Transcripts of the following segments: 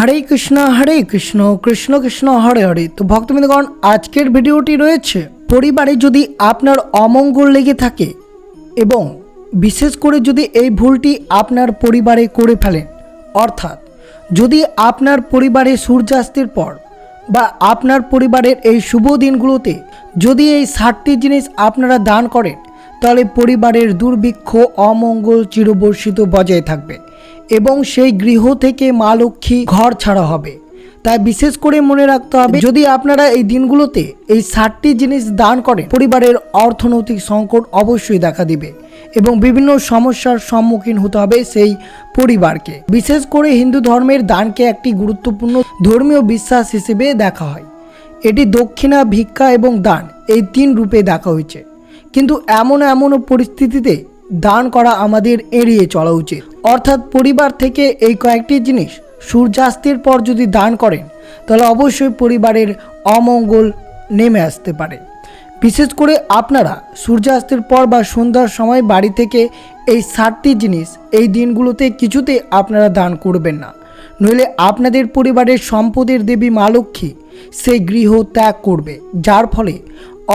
হরে কৃষ্ণ হরে কৃষ্ণ কৃষ্ণ কৃষ্ণ, হরে হরে। তো ভক্তবৃন্দগণ, আজকের ভিডিওটি রয়েছে, পরিবারে যদি আপনার অমঙ্গল লেগে থাকে এবং বিশেষ করে যদি এই ভুলটি আপনার পরিবারে করে ফেলেন, অর্থাৎ যদি আপনার পরিবারে সূর্যাস্তের পর বা আপনার পরিবারের এই শুভ দিনগুলোতে যদি এই ষাটটি জিনিস আপনারা দান করেন, তাহলে পরিবারের দুর্ভিক্ষ, অমঙ্গল চিরবর্ষিত বজায় থাকবে। এবং সেই গৃহ থেকে মা লক্ষ্মী ঘর ছাড়া হবে। তাই বিশেষ করে মনে রাখতে হবে, যদি আপনারা এই দিনগুলোতে এই ষাটটি জিনিস দান করেন, পরিবারের অর্থনৈতিক সংকট অবশ্যই দেখা দিবে এবং বিভিন্ন সমস্যার সম্মুখীন হতে হবে সেই পরিবারকে। বিশেষ করে হিন্দু ধর্মের দানকে একটি গুরুত্বপূর্ণ ধর্মীয় বিশ্বাস হিসেবে দেখা হয়। এটি দক্ষিণা, ভিক্ষা এবং দান, এই তিন রূপে দেখা হয়েছে। কিন্তু এমন এমন পরিস্থিতিতে দান করা আমাদের এড়িয়ে চলা উচিত। অর্থাৎ পরিবার থেকে এই কয়েকটি জিনিস সূর্যাস্তের পর যদি দান করেন, তাহলে অবশ্যই পরিবারের অমঙ্গল নেমে আসতে পারে। বিশেষ করে আপনারা সূর্যাস্তের পর বা সন্ধ্যার সময় বাড়ি থেকে এই সাতটি জিনিস এই দিনগুলোতে কিছুতে আপনারা দান করবেন না। নইলে আপনাদের পরিবারের সম্পদের দেবী মা লক্ষ্মী সেই গৃহ ত্যাগ করবে, যার ফলে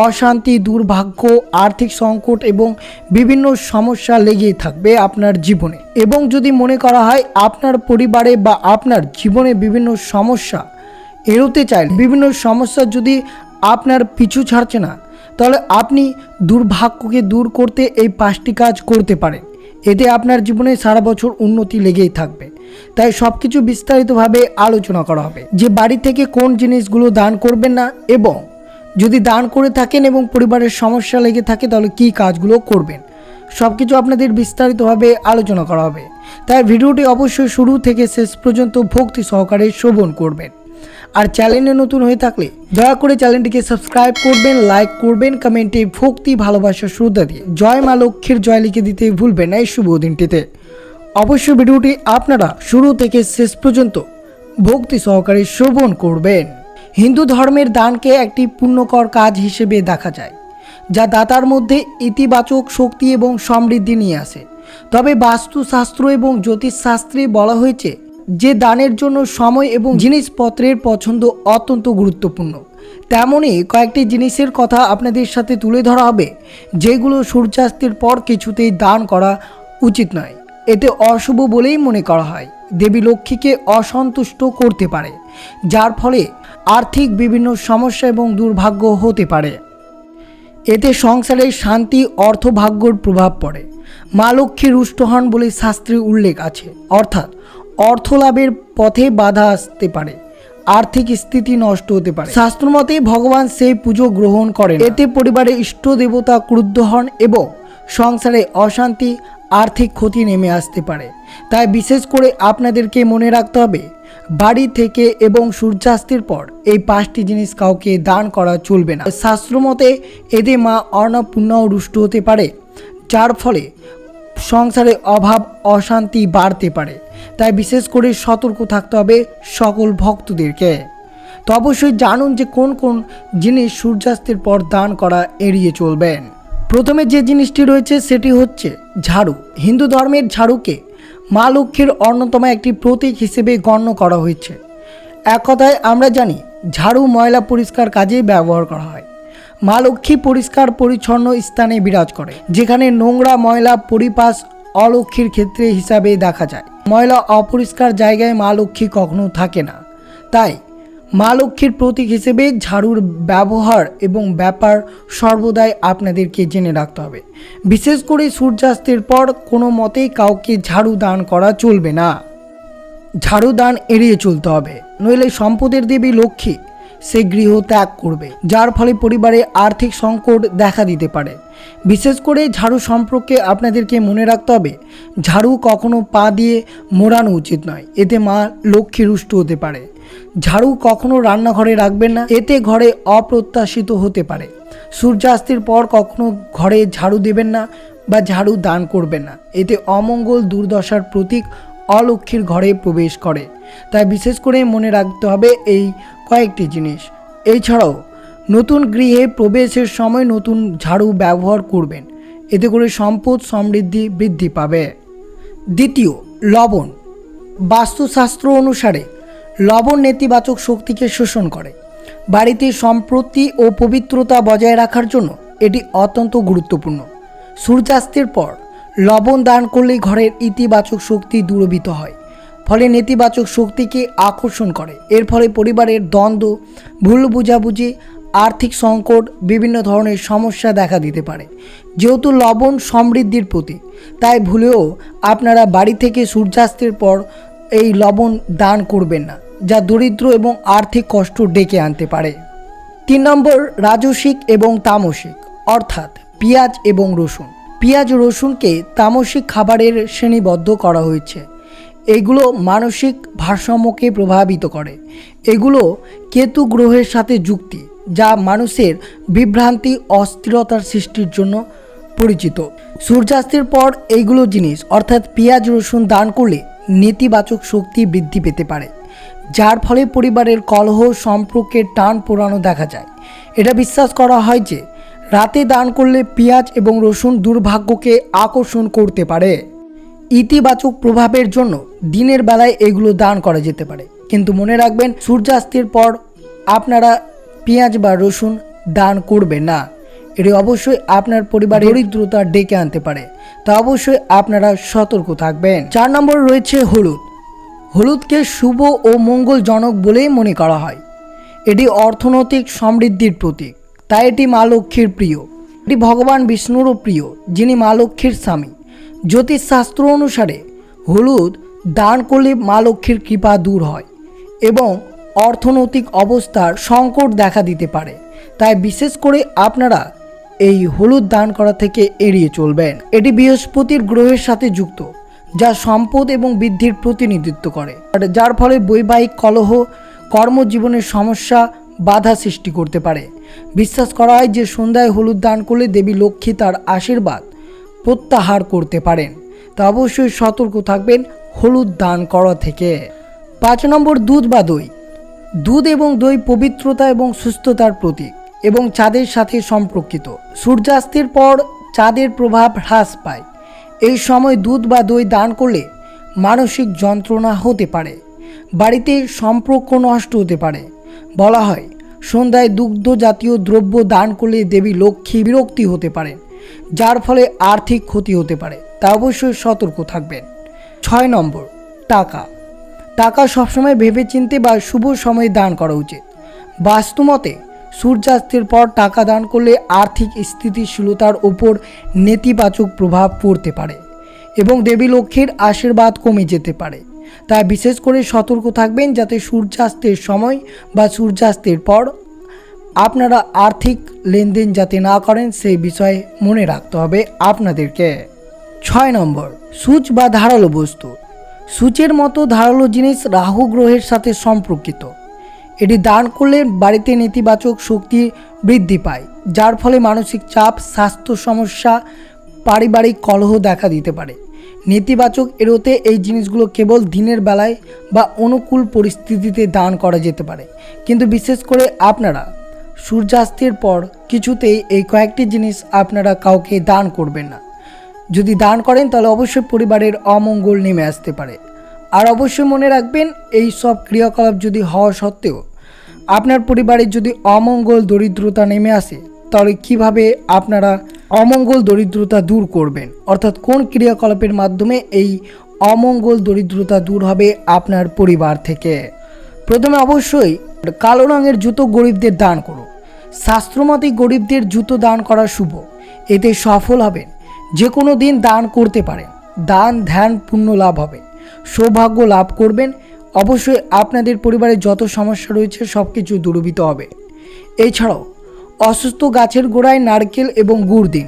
অশান্তি, দুর্ভাগ্য, আর্থিক সংকট এবং বিভিন্ন সমস্যা লেগেই থাকবে আপনার জীবনে। এবং যদি মনে করা হয় আপনার পরিবারে বা আপনার জীবনে বিভিন্ন সমস্যা এড়োতে চাইলে, বিভিন্ন সমস্যা যদি আপনার পিছু ছাড়ছে না, তাহলে আপনি দুর্ভাগ্যকে দূর করতে এই পাঁচটি কাজ করতে পারেন। এতে আপনার জীবনে সারা বছর উন্নতি লেগেই থাকবে। তাই সব কিছু বিস্তারিতভাবে আলোচনা করা হবে যে বাড়ি থেকে কোন জিনিসগুলো দান করবেন না এবং যদি দান করে থাকেন এবং পরিবারের সমস্যা লেগে থাকে, তাহলে কী কাজগুলো করবেন? সব কিছু আপনাদের বিস্তারিতভাবে আলোচনা করা হবে। তাই ভিডিওটি অবশ্যই শুরু থেকে শেষ পর্যন্ত ভক্তি সহকারে শ্রবণ করবেন। আর চ্যানেলে নতুন হয়ে থাকলে দয়া করে চ্যানেলটিকে সাবস্ক্রাইব করবেন, লাইক করবেন, কমেন্টে ভক্তি, ভালোবাসা, শ্রদ্ধা দিয়ে জয় মা লক্ষ্মীর জয় লিখে দিতে ভুলবেন না এই শুভ দিনটিতে। অবশ্যই ভিডিওটি আপনারা শুরু থেকে শেষ পর্যন্ত ভক্তি সহকারে শ্রবণ করবেন। হিন্দু ধর্মের দানকে একটি পুণ্যকর কাজ হিসেবে দেখা যায়, যা দাতার মধ্যে ইতিবাচক শক্তি এবং সমৃদ্ধি নিয়ে আসে। তবে বাস্তুশাস্ত্র এবং জ্যোতিষশাস্ত্রে বলা হয়েছে যে দানের জন্য সময় এবং জিনিসপত্রের পছন্দ অত্যন্ত গুরুত্বপূর্ণ। তেমনই কয়েকটি জিনিসের কথা আপনাদের সাথে তুলে ধরা হবে, যেগুলো সূর্যাস্তের পর কিছুতেই দান করা উচিত নয়। এতে অশুভ বলেই মনে করা হয়, দেবী লক্ষ্মীকে অসন্তুষ্ট করতে পারে, যার ফলে আর্থিক বিভিন্ন সমস্যা এবং দুর্ভাগ্য হতে পারে। এতে সংসারে শান্তি, অর্থভাগ্যর প্রভাব পড়ে। মা লক্ষ্মী রুষ্ট হন বলে শাস্ত্রে উল্লেখ আছে। অর্থাৎ অর্থ লাভের পথে বাধা আসতে পারে। আর্থিক স্থিতি নষ্ট হতে পারে। শাস্ত্রমতে ভগবান সেই পুজো গ্রহণ করেন এতে পরিবারে ইষ্ট দেবতা ক্রুদ্ধ হন এবং সংসারে অশান্তি, আর্থিক ক্ষতি নেমে আসতে পারে। তাই বিশেষ করে আপনাদেরকে মনে রাখতে হবে বাড়ি থেকে এবং সূর্যাস্তের পর এই পাঁচটি জিনিস কাউকে দান করা চলবে না। শাস্ত্রমতে এতে মা অন্নপূর্ণাও রুষ্ট হতে পারে, যার ফলে সংসারে অভাব, অশান্তি বাড়তে পারে। তাই বিশেষ করে সতর্ক থাকতে হবে সকল ভক্তদেরকে। তো অবশ্যই জানুন যে কোন কোন জিনিস সূর্যাস্তের পর দান করা এড়িয়ে চলবেন। প্রথমে যে জিনিসটি রয়েছে সেটি হচ্ছে ঝাড়ু। হিন্দু ধর্মের ঝাড়ুকে মা লক্ষ্মীর অন্যতম একটি প্রতীক হিসেবে গণ্য করা হয়েছে। এক কথায় আমরা জানি, ঝাড়ু ময়লা পরিষ্কার কাজে ব্যবহার করা হয়। মা লক্ষ্মী পরিষ্কার পরিচ্ছন্ন স্থানে বিরাজ করে, যেখানে নোংরা ময়লা পরিপাস অলক্ষ্মীর ক্ষেত্রে হিসাবে দেখা যায়। ময়লা অপরিষ্কার জায়গায় মা লক্ষ্মী কখনো থাকে না। তাই মা লক্ষ্মীর প্রতীক হিসেবে ঝাড়ুর ব্যবহার এবং ব্যাপার সর্বদাই আপনাদেরকে জেনে রাখতে হবে। বিশেষ করে সূর্যাস্তের পর কোনো মতেই কাউকে ঝাড়ু দান করা চলবে না। ঝাড়ু দান এড়িয়ে চলতে হবে, নইলে সম্পদের দেবী লক্ষ্মী সে গৃহ ত্যাগ করবে, যার ফলে পরিবারে আর্থিক সংকট দেখা দিতে পারে। বিশেষ করে ঝাড়ু সম্পর্কে আপনাদেরকে মনে রাখতে হবে, ঝাড়ু কখনো পা দিয়ে মোড়ানো উচিত নয়, এতে মা লক্ষ্মী রুষ্ট হতে পারে। ঝাড়ু কখনো রান্নাঘরে রাখবেন না। এতে ঘরে অপ্রত্যাশিত হতে পারে। সূর্যাস্তের পর কখনো ঘরে ঝাড়ু দেবেন না বা ঝাড়ু দান করবেন না। এতে অমঙ্গল দুর্দশার প্রতীক অলক্ষ্মীর ঘরে প্রবেশ করে। তাই বিশেষ করে মনে রাখতে হবে এই কয়েকটি জিনিস। এছাড়াও, নতুন গৃহে প্রবেশের সময় নতুন ঝাড়ু ব্যবহার করবেন। এতে করে সম্পদ সমৃদ্ধি বৃদ্ধি পাবে। দ্বিতীয়, লবণ। বাস্তুশাস্ত্র অনুসারে লবণ নেতিবাচক শক্তিকে শোষণ করে। বাড়িতে সম্প্রতি ও পবিত্রতা বজায় রাখার জন্য এটি অত্যন্ত গুরুত্বপূর্ণ। সূর্যাস্তের পর লবণ দান করলে ঘরের ইতিবাচক শক্তি দূরভীত হয়, ফলে নেতিবাচক শক্তিকে আকর্ষণ করে। এর ফলে পরিবারের দ্বন্দ্ব, ভুল বুঝাবুঝি, আর্থিক সংকট, বিভিন্ন ধরনের সমস্যা দেখা দিতে পারে। যেহেতু লবণ সমৃদ্ধির প্রতীক, তাই ভুলেও আপনারা বাড়ি থেকে সূর্যাস্তের পর এই লবণ দান করবেন না। যা দরিদ্র এবং আর্থিক কষ্ট ডেকে আনতে পারে। তিন নম্বর, রাজসিক এবং তামসিক, অর্থাৎ পেঁয়াজ এবং রসুন। পেঁয়াজ, রসুনকে তামসিক খাবারের শ্রেণীবদ্ধ করা হয়েছে। এগুলো মানসিক ভারসাম্যকে প্রভাবিত করে। এগুলো কেতু গ্রহের সাথে যুক্তি, যা মানুষের বিভ্রান্তি, অস্থিরতার সৃষ্টির জন্য পরিচিত। সূর্যাস্তের পর এইগুলো জিনিস, অর্থাৎ পেঁয়াজ, রসুন দান করলে নেতিবাচক শক্তি বৃদ্ধি পেতে পারে। যার ফলে পরিবারের কলহ সম্পর্কের টান পোড়ানো দেখা যায়। এটা বিশ্বাস করা হয় যে, রাতে দান করলে পেঁয়াজ এবং রসুন দুর্ভাগ্যকে আকর্ষণ করতে পারে। ইতিবাচক প্রভাবের জন্য দিনের বেলায় এগুলো দান করা যেতে পারে। কিন্তু মনে রাখবেন, সূর্যাস্তের পর আপনারা পেঁয়াজ বা রসুন দান করবেন না। এটি অবশ্যই আপনার পরিবারের দরিদ্রতা ডেকে আনতে পারে। তা অবশ্যই আপনারা সতর্ক থাকবেন। চার নম্বর রয়েছে হলুদ। হলুদকে শুভ ও মঙ্গলজনক বলেই মনে করা হয়। এটি অর্থনৈতিক সমৃদ্ধির প্রতীক। তাই এটি মা লক্ষ্মীর প্রিয়। এটি ভগবান বিষ্ণুরও প্রিয়, যিনি মা লক্ষ্মীর স্বামী। জ্যোতিষশাস্ত্র অনুসারে হলুদ দান করলে মা লক্ষ্মীর কৃপা দূর হয় এবং অর্থনৈতিক অবস্থার সংকট দেখা দিতে পারে। তাই বিশেষ করে আপনারা এই হলুদ দান করা থেকে এড়িয়ে চলবেন। এটি বৃহস্পতির গ্রহের সাথে যুক্ত। যা সম্পদ এবং বৃদ্ধির প্রতিনিধিত্ব করে। যার ফলে বৈবাহিক কলহ, কর্মজীবনের সমস্যা, বাধা সৃষ্টি করতে পারে। বিশ্বাস করা হয় যে সন্ধ্যায় হলুদ দান করলে দেবী লক্ষ্মী তার আশীর্বাদ প্রত্যাহার করতে পারেন। তা অবশ্যই সতর্ক থাকবেন হলুদ দান করা থেকে। পাঁচ নম্বর, দুধ বা দই। দুধ এবং দই পবিত্রতা এবং সুস্থতার প্রতীক এবং চাঁদের সাথে সম্পর্কিত। সূর্যাস্তের পর চাঁদের প্রভাব হ্রাস পায়। এই সময় দুধ বা দই দান করলে মানসিক যন্ত্রণা হতে পারে। বাড়িতে সম্পর্ক নষ্ট হতে পারে। বলা হয়, সন্ধ্যায় দুগ্ধ জাতীয় দ্রব্য দান করলে দেবী লক্ষ্মী বিরক্তি হতে পারেন যার ফলে আর্থিক ক্ষতি হতে পারে, তা অবশ্যই সতর্ক থাকবেন। ছয় নম্বর, টাকা। টাকা সবসময় ভেবেচিন্তে বা শুভ সময়ে দান করা উচিত। বাস্তুমতে সূর্যাস্তের পর টাকা দান করলে আর্থিক স্থিতিশীলতার ওপর নেতিবাচক প্রভাব পড়তে পারে এবং দেবী লক্ষ্মীর আশীর্বাদ কমে যেতে পারে। তাই বিশেষ করে সতর্ক থাকবেন যাতে সূর্যাস্তের সময় বা সূর্যাস্তের পর আপনারা আর্থিক লেনদেন যাতে না করেন সেই বিষয়ে মনে রাখতে হবে আপনাদেরকে। ছয় নম্বর, সূচ বা ধারালো বস্তু। সূচের মতো ধারালো জিনিস রাহু গ্রহের সাথে সম্পর্কিত। এটি দান করলে বাড়িতে নেতিবাচক শক্তি বৃদ্ধি পায়, যার ফলে মানসিক চাপ, স্বাস্থ্য সমস্যা, পারিবারিক কলহ দেখা দিতে পারে। নেতিবাচক এড়োতে এই জিনিসগুলো কেবল দিনের বেলায় বা অনুকূল পরিস্থিতিতে দান করা যেতে পারে। কিন্তু বিশেষ করে আপনারা সূর্যাস্তের পর কিছুতেই এই কয়েকটি জিনিস আপনারা কাউকে দান করবেন না। যদি দান করেন, তাহলে অবশ্যই পরিবারের অমঙ্গল নেমে আসতে পারে। আর অবশ্যই মনে রাখবেন, এই সব ক্রিয়াকলাপ যদি হওয়া সত্ত্বেও আপনার পরিবারের যদি অমঙ্গল দরিদ্রতা নেমে আসে, তাহলে কীভাবে আপনারা অমঙ্গল দরিদ্রতা দূর করবেন? অর্থাৎ কোন ক্রিয়াকলাপের মাধ্যমে এই অমঙ্গল দরিদ্রতা দূর হবে আপনার পরিবার থেকে? প্রথমে অবশ্যই কালো রঙের জুতো গরিবদের দান করুন শাস্ত্রমতে গরিবদের জুতো দান করা শুভ। এতে সফল হবেন। যে কোনো দিন দান করতে পারেন। দান, ধ্যান, পুণ্য লাভ হবে। সৌভাগ্য লাভ করবেন। অবশ্যই আপনাদের পরিবারে যত সমস্যা রয়েছে সব কিছু দূরীভূত হবে। এছাড়াও, অসুস্থ গাছের গোড়ায় নারকেল এবং গুড় দিন।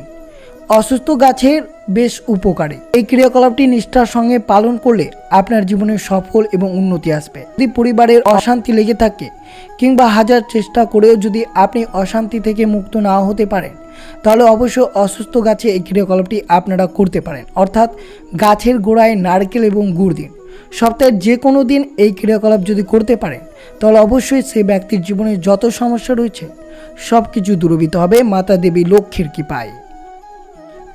অসুস্থ গাছের বেশ উপকারী। এই ক্রিয়াকলাপটি নিষ্ঠার সঙ্গে পালন করলে আপনার জীবনে সফল এবং উন্নতি আসবে। যদি পরিবারের অশান্তি লেগে থাকে কিংবা হাজার চেষ্টা করেও যদি আপনি অশান্তি থেকে মুক্ত না হতে পারেন, তাহলে অবশ্যই অসুস্থ গাছে এই ক্রিয়াকলাপটি আপনারা করতে পারেন। অর্থাৎ গাছের গোড়ায় নারকেল এবং গুড় দিন। সপ্তাহের যে কোনো দিন এই ক্রিয়াকলাপ যদি করতে পারেন, তাহলে অবশ্যই সেই ব্যক্তির জীবনে যত সমস্যা রয়েছে সব কিছু দূরীভূত হবে মাতা দেবী লক্ষ্মীর কৃপায়।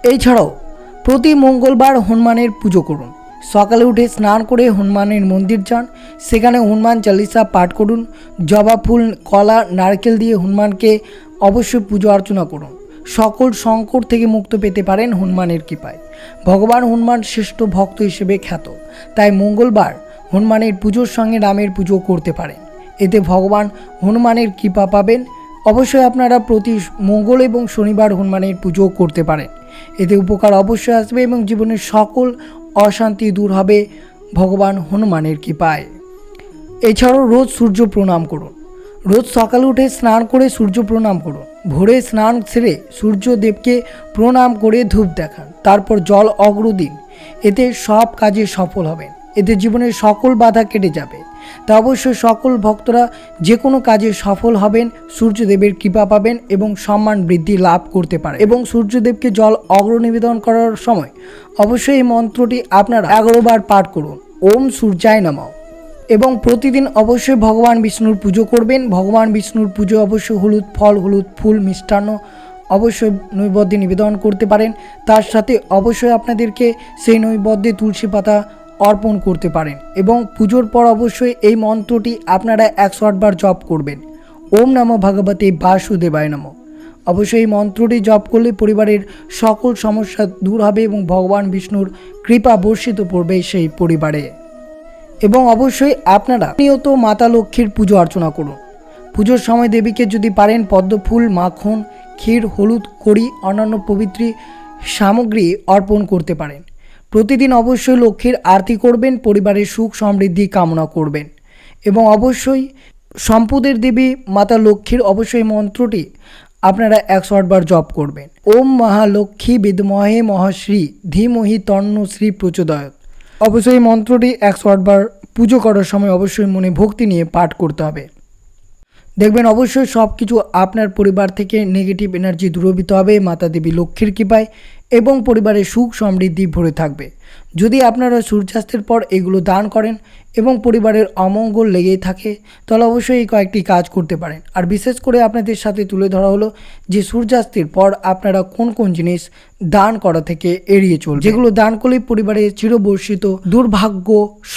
এছাড়াও, প্রতি মঙ্গলবার হনুমানের পুজো করুন। সকালে উঠে স্নান করে হনুমানের মন্দির যান। সেখানে হনুমান চালিসা পাঠ করুন। জবা ফুল, কলা, নারকেল দিয়ে হনুমানকে অবশ্যই পুজো অর্চনা করুন। সকল সংকট থেকে মুক্ত পেতে পারেন হনুমানের কৃপায়। ভগবান হনুমান শ্রেষ্ঠ ভক্ত হিসেবে খ্যাত, তাই মঙ্গলবার হনুমানের পুজোর সঙ্গে রামের পুজো করতে পারেন। এতে ভগবান হনুমানের কৃপা পাবেন। অবশ্যই আপনারা প্রতি মঙ্গল এবং শনিবার হনুমানের পুজো করতে পারেন। এতে উপকার অবশ্যই আসবে এবং জীবনের সকল অশান্তি দূর হবে ভগবান হনুমানের কৃপায়। এছাড়াও রোজ সূর্য প্রণাম করুন। রোজ সকালে উঠে স্নান করে সূর্য প্রণাম করুন। ভোরে স্নান সেরে সূর্যদেবকে প্রণাম করে ধূপ দেখান, তারপর জল অগ্র দিন। এতে সব কাজে সফল হবেন। এতে জীবনের সকল বাধা কেটে যাবে। তা অবশ্যই সকল ভক্তরা যে কোনো কাজে সফল হবেন, সূর্যদেবের কৃপা পাবেন এবং সম্মান বৃদ্ধি লাভ করতে পারে এবং সূর্যদেবকে জল অগ্র নিবেদন করার সময় অবশ্যই এই মন্ত্রটি আপনারা এগারো বার পাঠ করুন। ওম সূর্যায় নমঃ। এবং প্রতিদিন অবশ্যই ভগবান বিষ্ণুর পুজো করবেন। ভগবান বিষ্ণুর পুজো অবশ্যই হলুদ ফল, হলুদ ফুল, মিষ্টান্ন অবশ্যই নৈবেদ্যে নিবেদন করতে পারেন। তার সাথে অবশ্যই আপনাদেরকে সেই নৈবেদ্যে তুলসী পাতা অর্পণ করতে পারেন এবং পুজোর পর অবশ্যই এই মন্ত্রটি আপনারা একশো আটবার জপ করবেন। ওম নমঃ ভগবতে বাসুদেবায় নমঃ। অবশ্যই এই মন্ত্রটি জপ করলে পরিবারের সকল সমস্যা দূর হবে এবং ভগবান বিষ্ণুর কৃপা বর্ষিত পড়বে সেই পরিবারে। এবং অবশ্যই আপনারা নিয়ত মাতা লক্ষ্মীর পুজো অর্চনা করুন। পুজোর সময় দেবীকে যদি পারেন পদ্ম ফুল, মাখন, ক্ষীর, হলুদ, কড়ি, অন্যান্য পবিত্র সামগ্রী অর্পণ করতে পারেন। প্রতিদিন অবশ্যই লক্ষ্মীর আরতি করবেন, পরিবারের সুখ, সমৃদ্ধি কামনা করবেন এবং অবশ্যই সম্পদের দেবী মাতা লক্ষ্মীর অবশ্যই মন্ত্রটি আপনারা একশো আটবার জপ করবেন। ওম মহালক্ষ্মী বিদমহে মহাশ্রী, ধীমহি তন্ন শ্রী প্রচোদয়ত। অবশ্যই মন্ত্রটি একশো আটবার পুজো করার সময় অবশ্যই মনে ভক্তি নিয়ে পাঠ করতে হবে। দেখবেন অবশ্যই সব কিছু আপনার পরিবার থেকে নেগেটিভ এনার্জি দূরবিত হবে, মাতা দেবী লক্ষ্মীর কৃপায়। এবং পরিবারের সুখ সমৃদ্ধি ভরে থাকবে। যদি আপনারা সূর্যাস্তের পর এগুলো দান করেন এবং পরিবারের অমঙ্গল লেগেই থাকে, তাহলে অবশ্যই এই কয়েকটি কাজ করতে পারেন। আর বিশেষ করে আপনাদের সাথে তুলে ধরা হলো যে সূর্যাস্তের পর আপনারা কোন কোন জিনিস দান করা থেকে এড়িয়ে চলবে যেগুলো দান করলে পরিবারের চিরবর্ষিত দুর্ভাগ্য,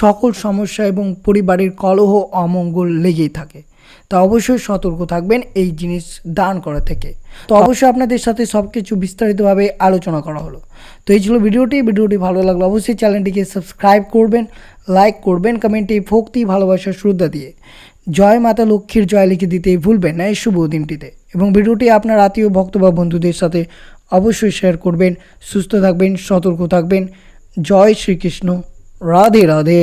সকল সমস্যা এবং পরিবারের কলহ, অমঙ্গল লেগেই থাকে। তা অবশ্যই সতর্ক থাকবেন এই জিনিস দান করা থেকে। তো অবশ্যই আপনাদের সাথে সব কিছু বিস্তারিতভাবে আলোচনা করা হলো। তো এই ছিল ভিডিওটি। ভিডিওটি ভালো লাগল অবশ্যই চ্যানেলটিকে সাবস্ক্রাইব করবেন, লাইক করবেন, কমেন্টে ভক্তি, ভালোবাসা, শ্রদ্ধা দিয়ে। জয় মাতা লক্ষ্মীর জয় লিখে দিতে ভুলবেন না এই শুভ দিনটিতে। এবং ভিডিওটি আপনার আত্মীয়, ভক্ত বা বন্ধুদের সাথে অবশ্যই শেয়ার করবেন, সুস্থ থাকবেন, সতর্ক থাকবেন। জয় শ্রীকৃষ্ণ। রাধে রাধে।